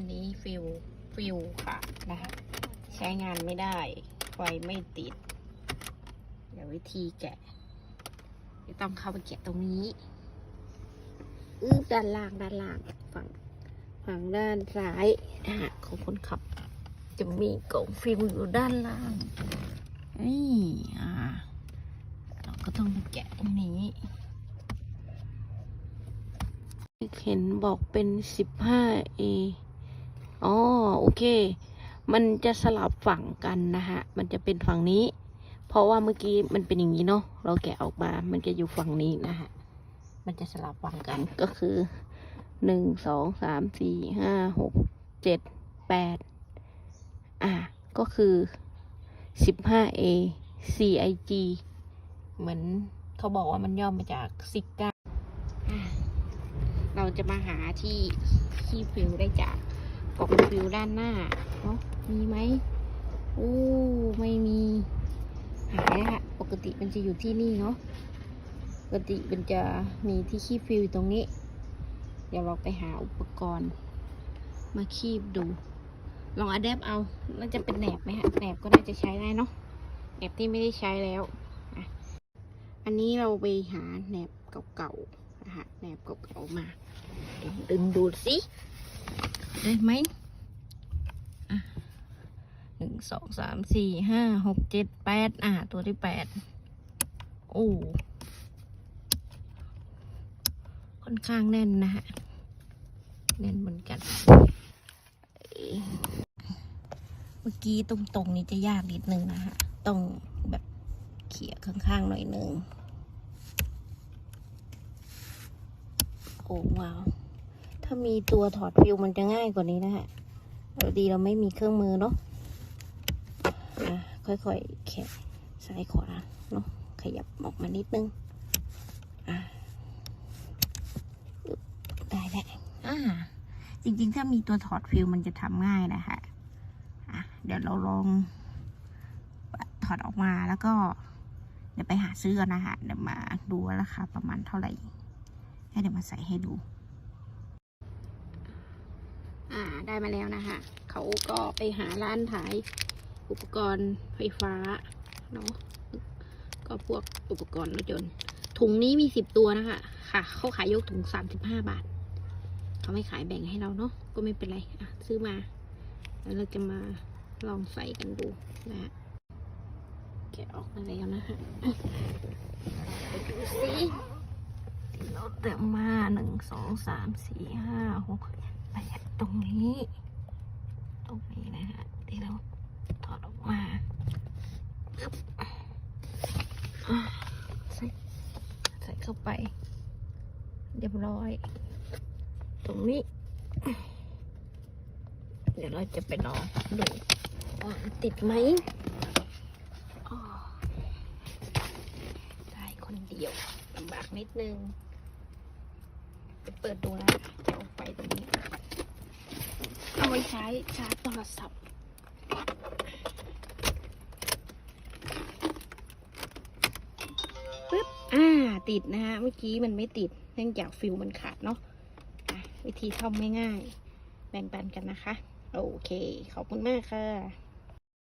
อันนี้ฟิวฟิวค่ะนะคะใช้งานไม่ได้ไฟไม่ติด เดี๋ยววิธีแกะจะต้องเข้าไปแกะตรงนี้อือด้านล่างด้านล่างฝั่งฝั่งด้านซ้ายนะฮะของคนขับ จะมีกล่องฟิลอยู่ด้านล่างนี่อ่าเราก็ต้องไปแกะตรงนี้เห็นบอกเป็น 15A อ๋ อโอเค มันจะสลับฝั่งกันนะฮะมันจะเป็นฝั่งนี้ เพราะว่าเมื่อกี้มันเป็นอย่างนี้เนาะเราแกะออกมา มันจะอยู่ฝั่งนี้นะฮะมันจะสลับฝั่งกันก็คือหนึ่งสองสามสี่ห้าหกเจ็ดแปดอ่าก็คือ 15A CIG เหมือนเขาบอกว่ามันย่อมาจากซิก้าเราจะมาหาที่ที่ฟิวได้จาก กล่องฟิวด้านหน้าเนาะมีไหมโอ้ไม่มีหายอะค่ะปกติมันจะอยู่ที่นี่เนาะปกติมันจะมีที่คีบฟิวอยู่ตรงนี้ เดี๋ยวเราไปหาอุปกรณ์ มาคีบดู ลองอะแดปเอาน่าจะเป็นแหนบไหมฮะแหนบก็น่าจะใช้ได้เนาะแหนบที่ไม่ได้ใช้แล้วอันนี้เราไปหาแหนบเก่าๆนะฮะแหนบเก่าๆมาลองดึงดูสิ ได้ไหมหนึ่งสองสามสี่ห้าหกเจ็ดแปดอะ ตัวที่แปดโอ้ค่อนข้างแน่นนะฮะ แน่นเหมือนกัน เมื่อกี้ตรงๆนี้จะยากนิดนึงนะฮะ ต้องแบบเขี่ยข้างๆหน่อยนึง โอ้ว้าว ถ้ามีตัวถอดฟิวมันจะง่ายกว่านี้นะฮะเราดีเราไม่มีเครื่องมือเนาะอะค่อยๆแคะซ้ายขวาเนาะขยับออกมานิดนึงอะได้แล้วอ่าจริงๆ ถ้ามีตัวถอดฟิลมันจะทำง่ายนะคะอะเดี๋ยวเราลองถอดออกมาแล้วก็ เดี๋ยวไปหาซื้อกันนะคะเดี๋ยวมาดูว่าราคาประมาณเท่าไหร่ให้เดี๋ยวมาใส่ให้ดู อ่าได้มาแล้วนะคะ เขาก็ไปหาร้านขายอุปกรณ์ไฟฟ้าเนาะก็พวกอุปกรณ์รถยนต์ ถุงนี้มีสิบตัวนะคะ ค่ะ เขาขายยกถุงสามสิบห้าบาท เขาไม่ขายแบ่งให้เราเนาะก็ไม่เป็นไรอะซื้อมา แล้วเราจะมาลองใส่กันดูนะฮะแกะออกมาแล้วนะฮะดูสิเราเติมมาหนึ่งสองสามสี่ห้าหก นี้ตรงนี้นะฮะที่เราถอดออกมาปึ๊บใส่ใส่เข้าไปเรียบร้อย ตรงนี้ เดี๋ยวเราจะไปลองดูว่าติดไหมได้คนเดียวลำบากนิดนึงจะเปิดดูนะจะเอาไฟตรงนี้ เอา ไว้ใช้ชาร์จโทรศัพท์ปึ๊บ อ่า ติดนะฮะ เมื่อกี้มันไม่ติด เนื่องจากฟิวมันขาดเนาะะวิธีซ่อมง่ายๆ แบ่งปันกันนะคะ โอเค ขอบคุณมากค่ะ